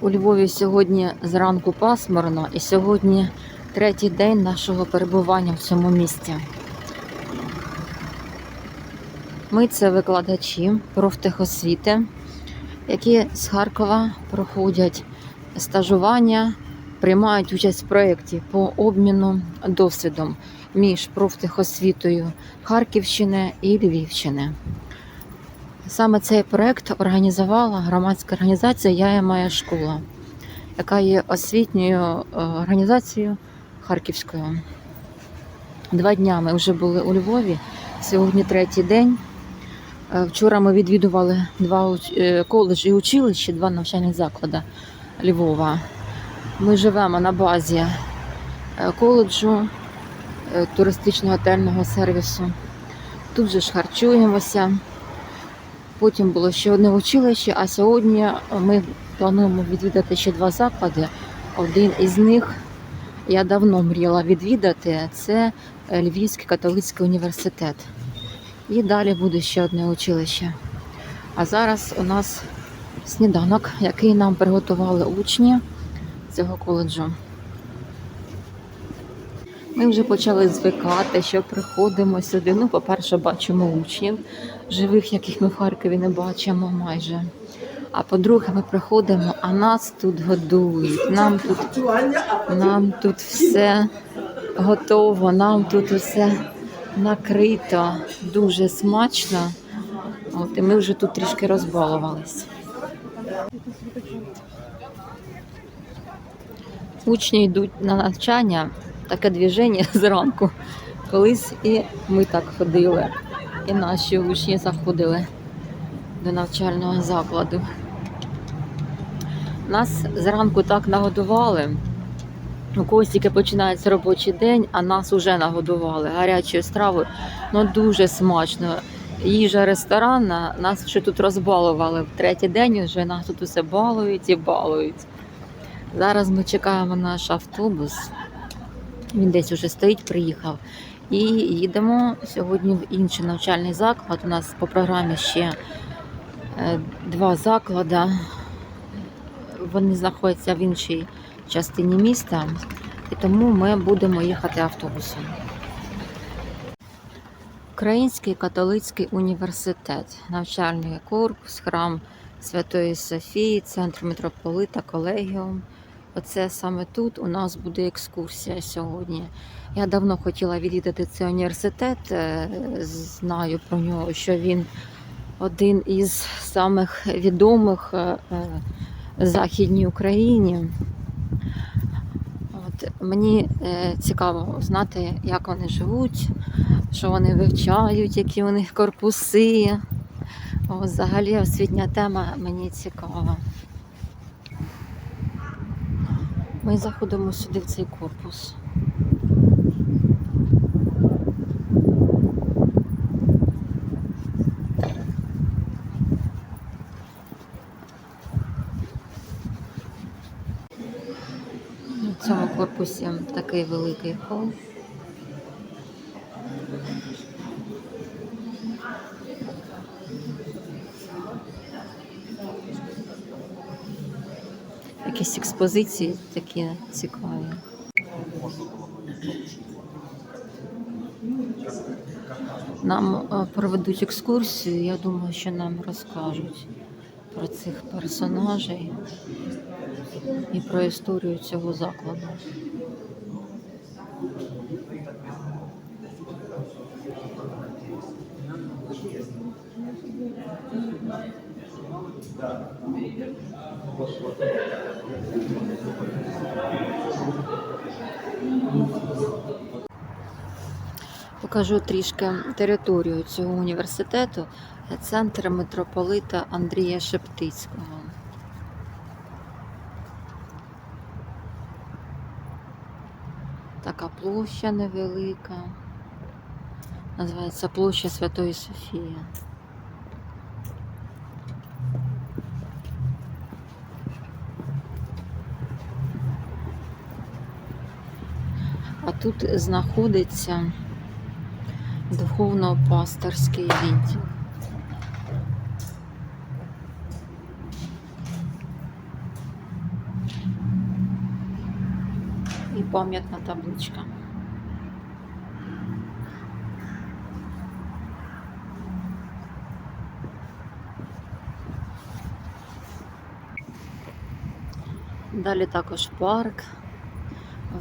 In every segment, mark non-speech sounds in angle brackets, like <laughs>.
У Львові сьогодні зранку пасмурно, і сьогодні третій день нашого перебування в цьому місті. Ми це викладачі профтехосвіти, які з Харкова проходять стажування, приймають участь в проєкті по обміну досвідом між профтехосвітою Харківщини і Львівщини. Саме цей проект організувала громадська організація Я і моя школа, яка є освітньою е, організацією Харківською. Два дня ми вже були у Львові. Сьогодні третій день. Е, Вчора ми відвідували два е, коледжі і училища, два навчальні заклади Львова. Ми живемо на базі коледжу туристично-готельного сервісу. Тут же ж харчуємося. Потім було ще одне училище, а сьогодні ми плануємо відвідати ще два заклади. Один із них я давно мріяла відвідати. Це е, Львівський католицький університет. І далі буде ще одне училище. А зараз у нас сніданок, який нам приготували учні цього коледжу. Ми вже почали звикати, що приходимо сюди. Ну, по-перше, бачимо учнів живих, яких ми в Харкові не бачимо майже. А по-друге, ми приходимо, а нас тут годують. Нам тут, нам тут все готово, нам тут все накрито, дуже смачно. От, і ми вже тут трішки розбалувались. Учні йдуть на навчання, таке движення <laughs> зранку. Колись і ми так ходили, і наші учні заходили до навчального закладу. Нас зранку так нагодували. У когось тільки починається робочий день, а нас вже нагодували гарячою стравою. Ну дуже смачно. Їжа ресторанна, нас ще тут розбалували. В третій день вже нас тут усе балують і балують. Зараз ми чекаємо наш автобус. Він десь уже стоїть, приїхав. І їдемо сьогодні в інший навчальний заклад. У нас по програмі ще е, два заклади. Вони знаходяться в іншій частині міста, і тому ми будемо їхати автобусом. Український католицький університет, навчальний корпус, храм Святої Софії, центр митрополита, колегіум. Оце саме тут у нас буде екскурсія сьогодні. Я давно хотіла відвідати цей університет. е, Знаю про нього, що він один із самих відомих е, е, в Західній Україні. От, мені цікаво знати, як вони живуть, що вони вивчають, які у них корпуси. Взагалі освітня тема мені цікава. Ми заходимо сюди в цей корпус. В цьому корпусі такий великий хол. Якісь експозиції такі цікаві. Нам е, проведуть екскурсію, я думаю, що нам розкажуть про цих персонажей і про історію цього закладу. Покажу трішки територію цього університету. Центр митрополита Андрія Шептицького. Така площа невелика. Називається площа Святої Софії. а тут знаходиться духовно-пасторський відділ. І пам'ятна табличка. Далі також парк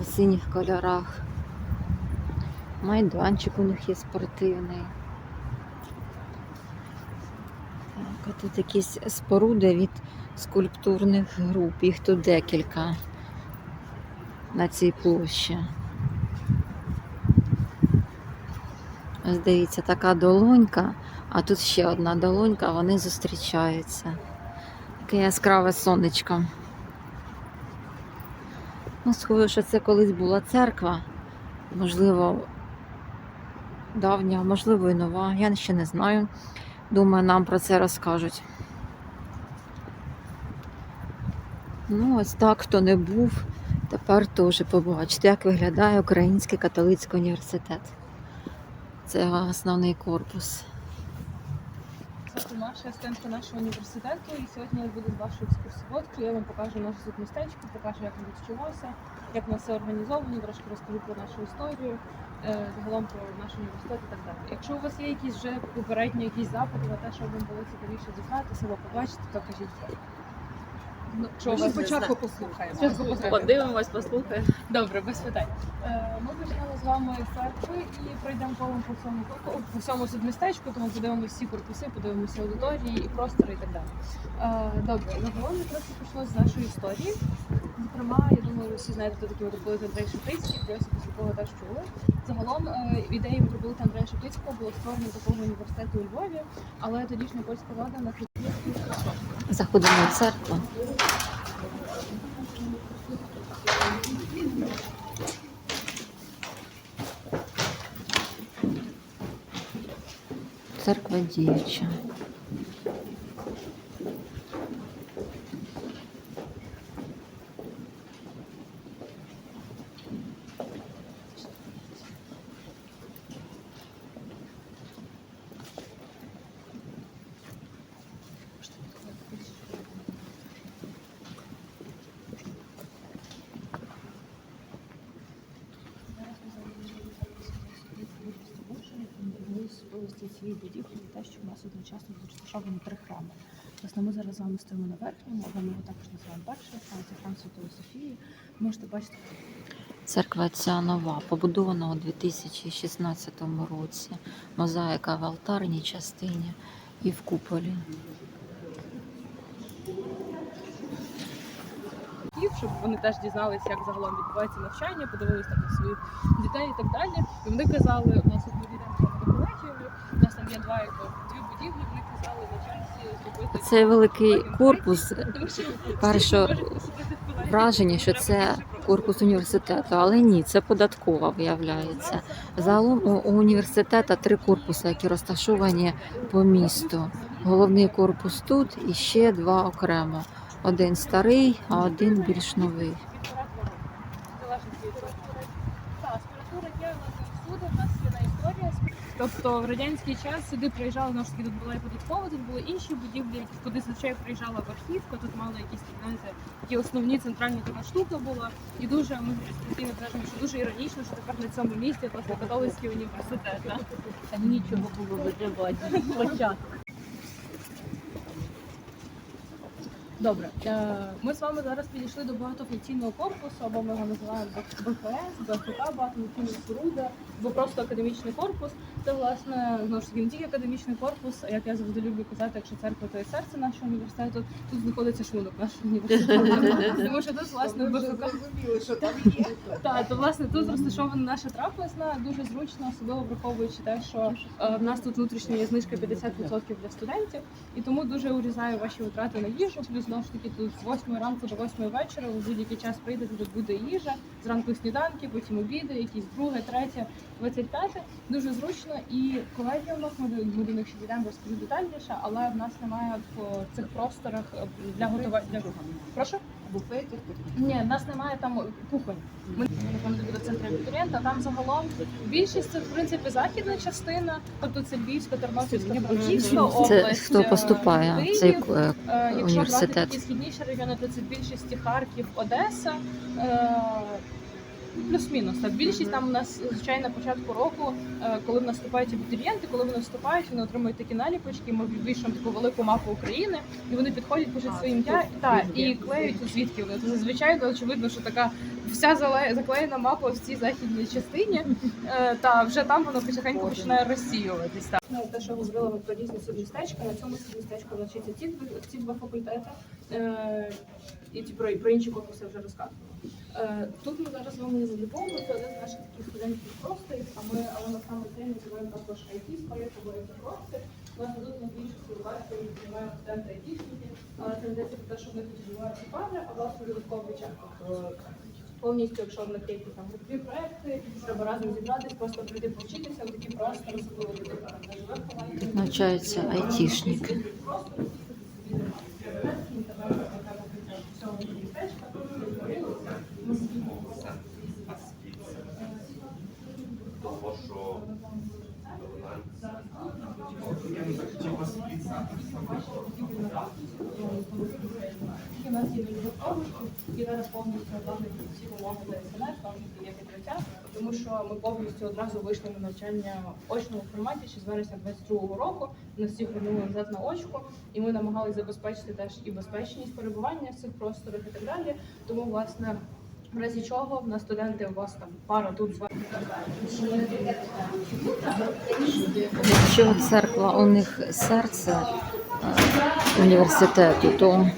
в синіх кольорах. Майданчик у них є спортивний. Так, а тут якісь споруди від скульптурних груп. Їх тут декілька на цій площі. Ось дивіться, така долонька, а тут ще одна долонька, вони зустрічаються. Таке яскраве сонечко. Ну, схоже, що це колись була церква. Можливо, давня, можливо, і нова. Я ще не знаю. Думаю, нам про це розкажуть. Ну, ось так, хто не був, тепер теж побачите, як виглядає Український католицький університет. Це основний корпус. Маша, студентка нашого університету, і сьогодні я буду вашою екскурсоводкою. Я вам покажу наше тут містечко, покажу, як тут вчимося, як у нас все організовано, трошки розкажу про нашу історію, е, загалом про наш університет і так далі. Якщо у вас є якісь вже попередні якісь запити на те, що вам було цікавіше дізнатися або побачити, то кажіть. Ну, що у Ми вас спочатку послухаємо. Спочатку послухаємо. Подивимось, послухаємо. Добре, без питань. Е, Ми почнемо з вами з церкви і пройдемо колом по всьому по- по всьому судмістечку, тому подивимося всі корпуси, подивимося аудиторії і простори і так далі. Е, Добре, загалом якраз це почалося з нашої історії. Зокрема, я думаю, ви всі знаєте, хто такий митрополит Андрей Шептицький, про Йосипа Святого теж чули. Загалом е, ідея митрополита Андрея Шептицького було створення такого університету у Львові, але тодішня польська влада на Заходимо в церкву. Церква діюча. Цієї будівлі те, що в нас одночасно тут розташовані три храми. Власне, ми зараз з вами стоїмо на верхньому, але ми його також називаємо перший храм, це храм Святої Софії. Можете бачити, Церква ця нова, побудована у 2016 році. Мозаїка в алтарній частині і в куполі. щоб вони теж дізналися, як загалом відбувається навчання, подивилися там на своїх дітей і так далі. І вони казали, у нас тут ми йдемо до колегіумів, у нас там є два дві будівлі, вони казали на часі зробити. Цей великий корпус перше враження, що це корпус університету, але ні, це податкова виявляється. Загалом у університету три корпуси, які розташовані по місту. Головний корпус тут і ще два окремо. Один старий, а один більш новий. Залежить від того. Так, аспіратура є у нас всюди, у нас є на історія. Тобто в радянський час сюди приїжджали, знову ж таки, тут була і податкова, тут були інші будівлі, які куди звичайно приїжджала верхівка, тут мали якісь знаєте, такі основні центральні така штука була. І дуже ми постійно кажемо, що дуже іронічно, що тепер на цьому місці власне католицький університет. Да? Нічого було виживати спочатку. Добре, е, ми з вами зараз підійшли до багатофункційного корпусу, або ми його називаємо БФС, БФК, багатофункційна споруда, або просто академічний корпус. Це власне знову ж таки не тільки академічний корпус, а як я завжди люблю казати, якщо церква то є серце нашого університету, тут знаходиться шлунок нашого університету. Тому що тут власне БФК. що там є. Так, то власне тут розташована наша трапезна, дуже зручно, особливо враховуючи те, що е, в нас тут внутрішня є знижка 50% для студентів, і тому дуже урізаю ваші витрати на їжу. Плюс знову ж таки тут з 8 ранку до 8 вечора у будь-який час прийдете, тут буде їжа. Зранку сніданки, потім обіди, якісь друге, третє, 25. Дуже зручно. І колегіумах ми, до- ми до них ще дійдемо розкажу детальніше, але в нас немає в цих просторах е, для готування. Прошу? Буфетів. Ні, в нас немає там кухонь. Ми не до центру центр абітурієнта, там загалом більшість це в принципі західна частина, тобто це Львівська, Тернопільська, Франківська область. Це хто е, поступає Київ. Це е, Е, Якщо брати університет? такі східніші райони, то це більшість Харків, Одеса. Е, Плюс-мінус. Більшість там у нас звичайно на початку року, е, коли в нас вступають абітурієнти, коли вони вступають, вони отримують такі наліпочки. Ми вивішуємо таку велику мапу України, і вони підходять, пишуть своє ім'я та і клеють звідки вони. Зазвичай очевидно, що така вся заклеєна мапа в цій західній частині, е, та вже там воно потихеньку починає розсіюватись. Те, що говорила ми про різні судмістечка, на цьому судмістечку навчиться ці, ці два факультети. Е, і ті про, інші конкурси вже розказувала. Е, тут ми зараз з вами не залюбовуємо, це один з наших таких студентських просторів, а ми, але на саме це називаємо також IT, скоріше говорити простір. У нас тут на більшості випадків приймаємо студенти айтішники, але це йдеться про те, що вони живуть пари, а власне додатковий час. Повністю, якщо в них є якісь там групові проекти, треба разом зібратись, просто прийти повчитися в такі простори, особливо люди живе в навчаються айтішники. того, що І у нас є додаткові, і зараз повністю власне всі умови для СНС, там є відкриття, тому що ми повністю одразу вийшли на навчання в очному форматі ще з вересня 22-го року. Нас всіх вернули назад на очку, і ми намагалися забезпечити теж і безпечність перебування в цих просторах і так далі. Тому, власне, в разі чого в нас студенти у вас там пара тут з вами. Якщо церква у них серце е, університету, то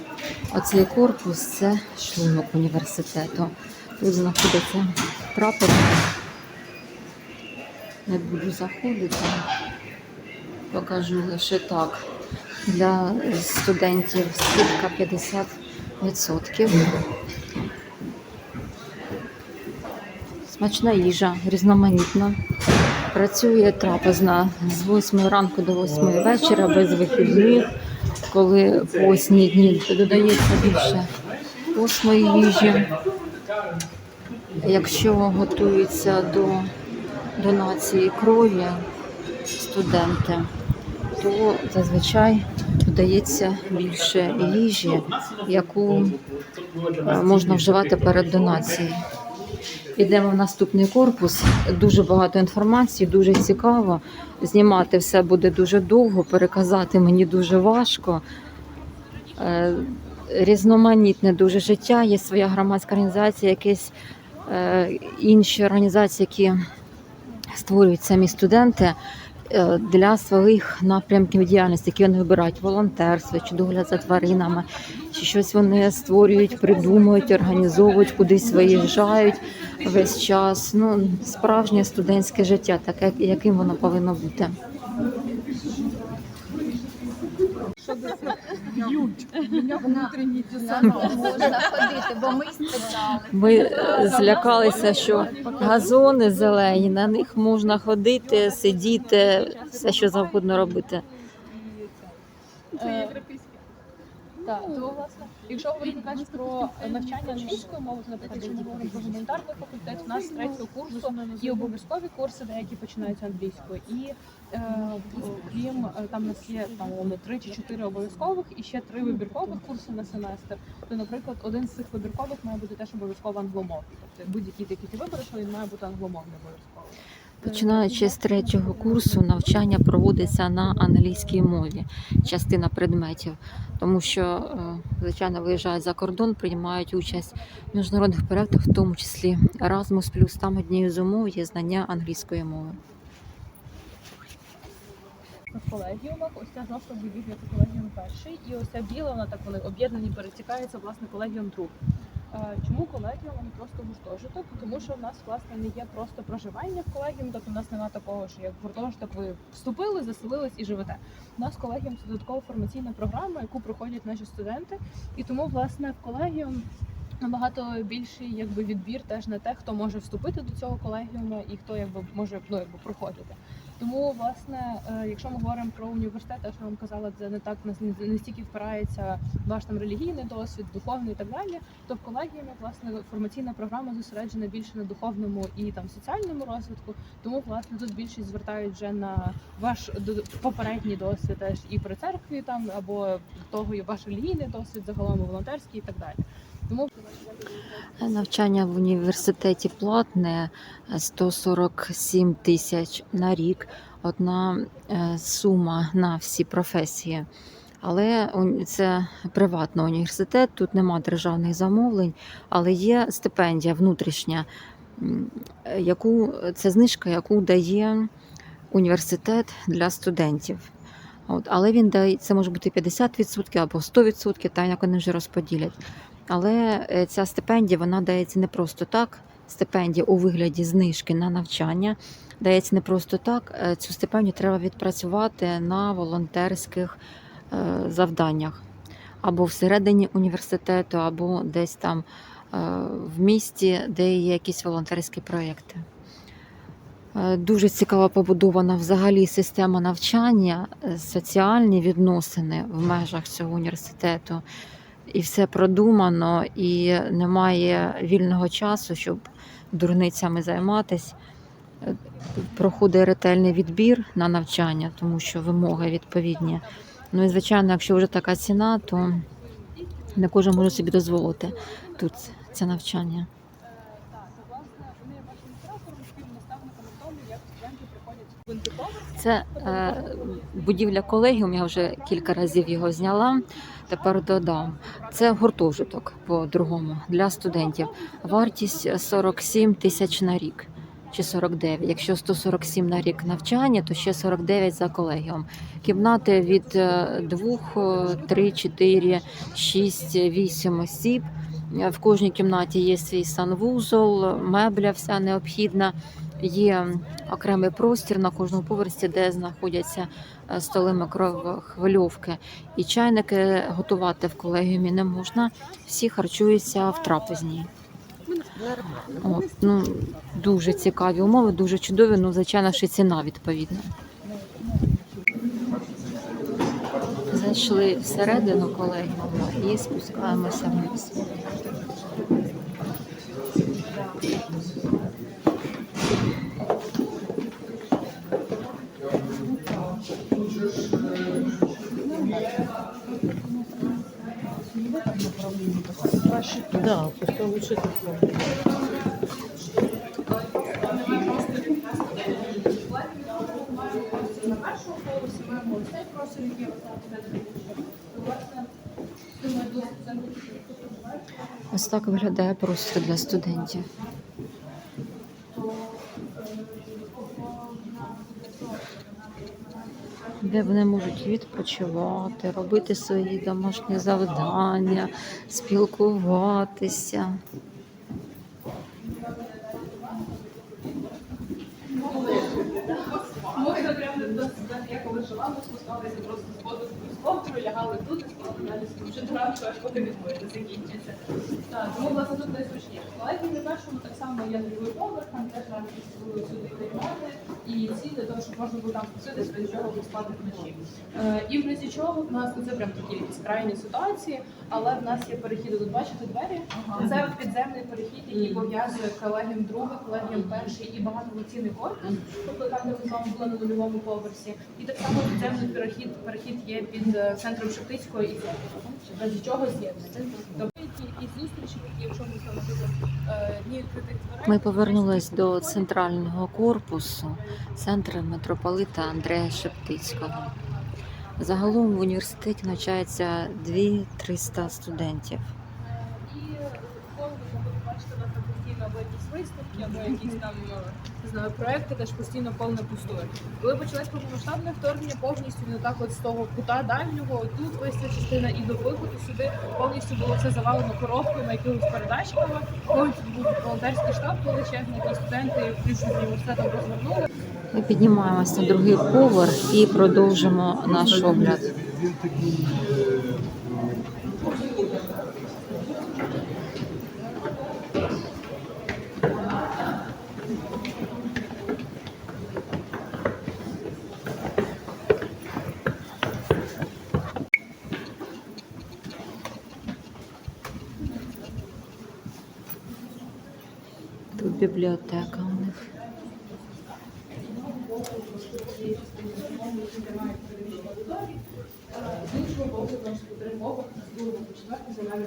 оцей корпус це шлунок університету. Тут знаходиться прапор. Не буду заходити. Покажу лише так. Для студентів скидка 50%. Смачна їжа, різноманітна. Працює трапезна з 8 ранку до 8 вечора без вихідних, коли постні дні додається більше постної їжі. Якщо готуються до донації крові студенти, то зазвичай додається більше їжі, яку е, можна вживати перед донацією. Йдемо в наступний корпус. Дуже багато інформації, дуже цікаво. Знімати все буде дуже довго, переказати мені дуже важко. Е, Різноманітне дуже життя. Є своя громадська організація, якісь е, інші організації, які створюють самі студенти е, для своїх напрямків діяльності, які вони вибирають волонтерство чи догляд за тваринами, чи щось вони створюють, придумують, організовують, кудись виїжджають весь час. Ну, справжнє студентське життя, таке, яким воно повинно бути. можна ходити, бо ми злякалися, що газони зелені, на них можна ходити, сидіти, все що завгодно робити. Е, Так, то власне, якщо говорити теж про навчання англійської мови, наприклад, ми говоримо про гуманітарний факультет, у нас з третього курсу є обов'язкові курси, деякі починаються англійською, і е, крім е, там у нас є там три чи чотири обов'язкових і ще три вибіркових курси на семестр. То, наприклад, один з цих вибіркових має бути теж обов'язково англомовний. Тобто будь-який який ти вибереш, він має бути англомовний обов'язково. Починаючи з третього курсу, навчання проводиться на англійській мові, частина предметів, тому що, е, звичайно, виїжджають за кордон, приймають участь в міжнародних проєктах, в тому числі Erasmus+, там однією з умов є знання англійської мови. в колегіумах. Ось ця жовта будівля це колегіум перший, і ось ця біла, вона так вони об'єднані, перетікається власне колегіум другий. Чому колегіум, не просто гуртожиток? Тому що в нас власне не є просто проживання в колегіумі, тобто в нас немає такого, що як гуртожиток ви вступили, заселились і живете. У нас колегіум це додаткова формаційна програма, яку проходять наші студенти, і тому власне в колегіум. Набагато більший якби відбір теж на те, хто може вступити до цього колегіуму і хто якби може ну, якби проходити. Тому, власне, е, якщо ми говоримо про університет, те, що я вам казала, це не так не- стільки впирається ваш там релігійний досвід, духовний і так далі. То в колегіумі власне формаційна програма зосереджена більше на духовному і там соціальному розвитку. Тому власне тут більшість звертають вже на ваш попередній досвід теж і при церкві там або того і ваш релігійний досвід, загалом і волонтерський і так далі. Тому Навчання в університеті платне 147 тисяч на рік. Одна е, сума на всі професії. Але це приватний університет, тут нема державних замовлень, але є стипендія внутрішня, е, яку це знижка, яку дає університет для студентів. От, але він дає це може бути 50% або 100%, та як вони вже розподілять. Але е, ця стипендія вона дається не просто так. Стипендія у вигляді знижки на навчання дається не просто так. Е, Цю стипендію треба відпрацювати на волонтерських е, завданнях або всередині університету, або десь там в місті, де є якісь волонтерські проєкти. Дуже цікаво побудована взагалі система навчання, соціальні відносини в межах цього університету. І все продумано, і немає вільного часу, щоб дурницями займатися. Е, Проходить ретельний відбір на навчання, тому що вимоги відповідні. Ну і звичайно, якщо вже така ціна, то не кожен може собі дозволити тут це навчання. Це е, будівля колегіум, я вже кілька разів його зняла. Тепер додам. Це гуртожиток по-другому для студентів. Вартість 47 тисяч на рік чи 49. Якщо 147 на рік навчання, то ще 49 за колегіум. Кімнати від 2, 3, 4, 6, 8 осіб. В кожній кімнаті є свій санвузол, мебля вся необхідна. Є окремий простір на кожному поверсі, де знаходяться столи микрохвильовки. І чайники готувати в колегіумі не можна. Всі харчуються в трапезній. От, ну, дуже цікаві умови, дуже чудові. Ну, звичайно, і ціна відповідна. Зайшли всередину колегіуму і спускаємося вниз. Власне, просто лучше це Ось так виглядає простір для студентів. Де вони можуть відпочивати, робити свої домашні завдання, спілкуватися. Можна прямо я коли жила, ми спускалися просто з воду з ковдрою, лягали тут і спали далі вже до ранку, аж поки відбої закінчиться. Тому власне тут найзручніше. Але і на першому так само є другий поверх, там теж приймати, і для того, щоб можна було там спуститись, без чого спати вночі. Е, і в разі чого в нас це прям такі якісь крайні ситуації, але в нас є перехід, тут бачите двері. Це підземний перехід, який пов'язує колегіум другий, колегіум перший і багатофункційний корпус, тобто там, де ми з вами були на нульовому поверсі. І так само підземний перехід, перехід є під е, центром Шептицького і в разі чого з'єднується. Зустрічі, якщо ми там, е, дні відкритих дверей. Ми повернулись до центрального корпусу центру митрополита Андрея Шептицького. Загалом в університеті навчається 2-300 студентів. І коли ви бачити у нас там постійно якісь виставки, або якісь там е, знаю, проекти, теж постійно повне пустує. Коли почалось повномасштабне вторгнення, повністю не так от з того кута дальнього, тут ось ця частина і до виходу сюди повністю було все завалено коробками, якимись передачками. Повністю був волонтерський штаб величезний, який студенти включно з університетом розвернули. Ми піднімаємося на другий поверх і продовжимо наш огляд. Він такий Тут бібліотека у них. З іншого боку, там чотири поверхи, з другого по четвертий займали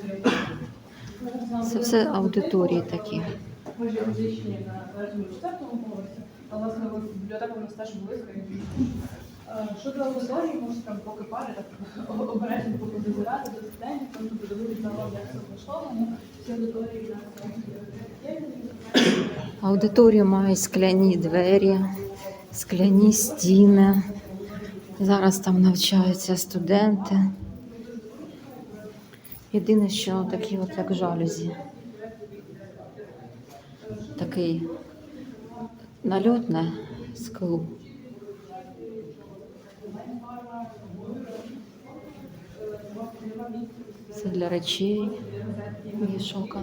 Це все аудиторії такі. Ми ж на третьому четвертому поверсі, а власне бібліотека у нас теж велика. і Щодо аудиторії, можете там поки пари, так <laughs> обережно поки дозирати до студентів, там тобто подивитися на вам, як все влаштовано. Всі аудиторії нас є. Має скляні двері, скляні стіни. Зараз там навчаються студенти. Єдине, що такі от як жалюзі. Такий нальот на склу. Це для речей вішалка.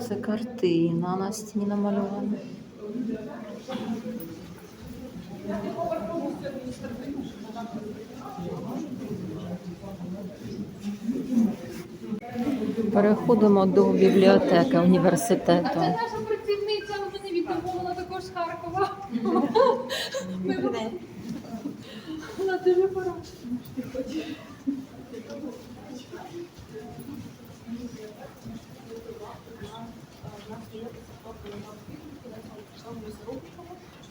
Це картина на стіні намальована. Переходимо до бібліотеки університету. Це наша працівниця, мене відмовила також з Харкова. Вона дуже хороша.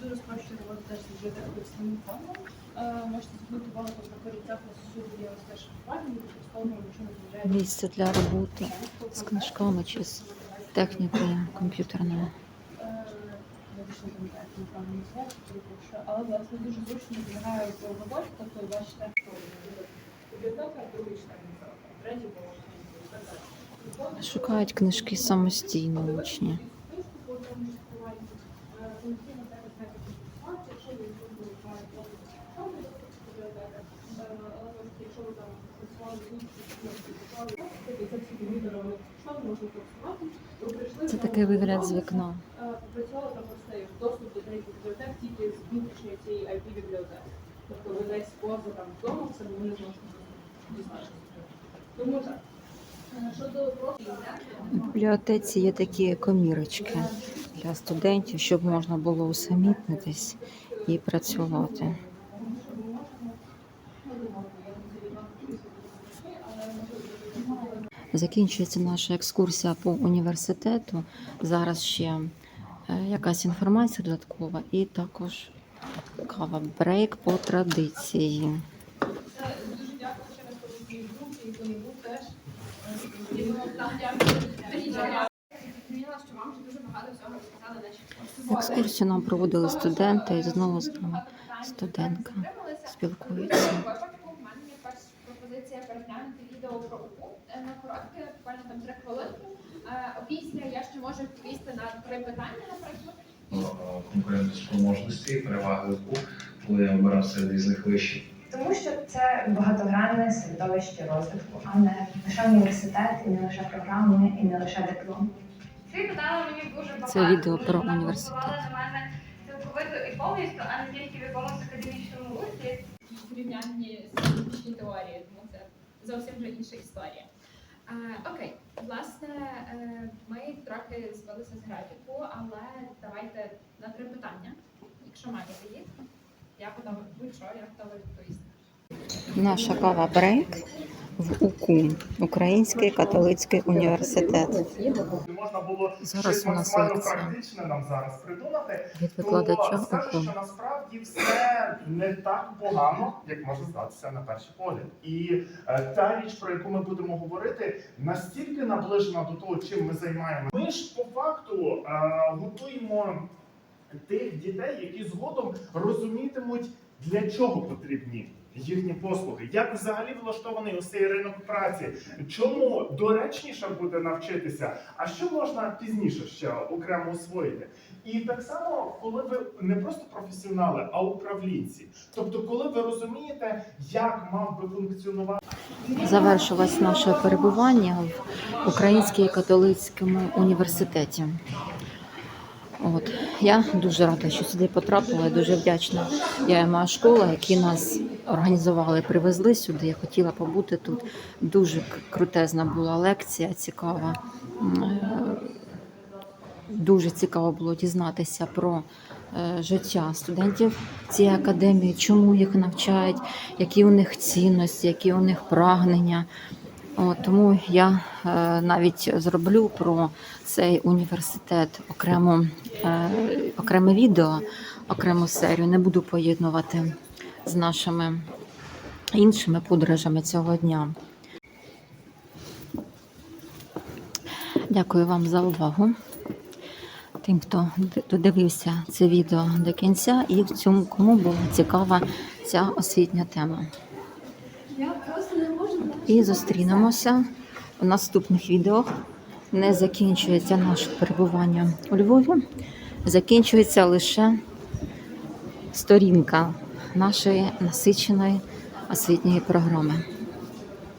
Дуже спрощує роботу теж з бібліотекою самим фондом. Е, Можете звернути увагу там на корінцях у нас всюди є ось теж файлі, використовуємо, якщо не дозволяє. Місце для роботи з книжками чи з технікою комп'ютерною. Але власне дуже зручно допомагає в тобто ви бібліотека. Шукають книжки самостійно учні. Це такий вигляд з вікна. Попрацювали там ось доступ до деяких бібліотек тільки з внутрішньої цієї IP бібліотеки. Тобто ви десь поза там вдома все одно не зможете дізнатися. Тому так. Е, Щодо бібліотеці є такі комірочки для студентів, щоб можна було усамітнитись і працювати. Закінчується наша екскурсія по університету. Зараз ще е, якась інформація додаткова і також кава брейк по традиції. Екскурсію нам проводили студенти, і знову з нами студентка спілкується. випадку в мене є перша пропозиція переглянути відео про УКУ е, на коротке, буквально там три хвилинки. Е, Опісля я ще можу відповісти на три питання, наприклад. е, конкурентоспроможності, переваги УКУ, коли я обирав серед різних вишів. Тому що це багатогранне середовище розвитку, а не лише університет, і не лише програми, і не лише диплом. Ці питали мені дуже багато. Це відео тому про вона університет. побудувала на мене цілковито і повністю, а не тільки в якомусь академічному руслі. порівнянні з теорією, тому це зовсім вже інша історія. Окей, власне, е, ми трохи збилися з графіку, але давайте на три питання, якщо маєте їх. Я готова будь-що, я готова відповісти. Наша кава брейк в УКУ, Український католицький університет. Можна було Зараз щось у нас максимально лекція. нам зараз придумати. Від викладача скажу, УКУ. що насправді все не так погано, як може здатися на перший погляд. І е, та річ, про яку ми будемо говорити, настільки наближена до того, чим ми займаємося. Ми ж по факту е, готуємо тих дітей, які згодом розумітимуть, для чого потрібні. Їхні послуги, як взагалі влаштований ось цей ринок праці, чому доречніше буде навчитися, а що можна пізніше ще окремо освоїти? І так само, коли ви не просто професіонали, а управлінці. Тобто, коли ви розумієте, як мав би функціонувати. Завершилось наше перебування в Українській католицькому університеті. От я дуже рада, що сюди потрапила. Я дуже вдячна. Я і моя школа, які нас організували, привезли сюди. Я хотіла побути тут. Дуже крутезна була лекція, цікава. Е, Дуже цікаво було дізнатися про е, життя студентів цієї академії, чому їх навчають, які у них цінності, які у них прагнення. Тому я е, навіть зроблю про цей університет окремо, е, окреме відео, окрему серію. Не буду поєднувати з нашими іншими подорожами цього дня. Дякую вам за увагу. Тим, хто додивився це відео до кінця, і в цьому кому була цікава ця освітня тема. І зустрінемося у наступних відео. Не закінчується наше перебування у Львові, закінчується лише сторінка нашої насиченої освітньої програми.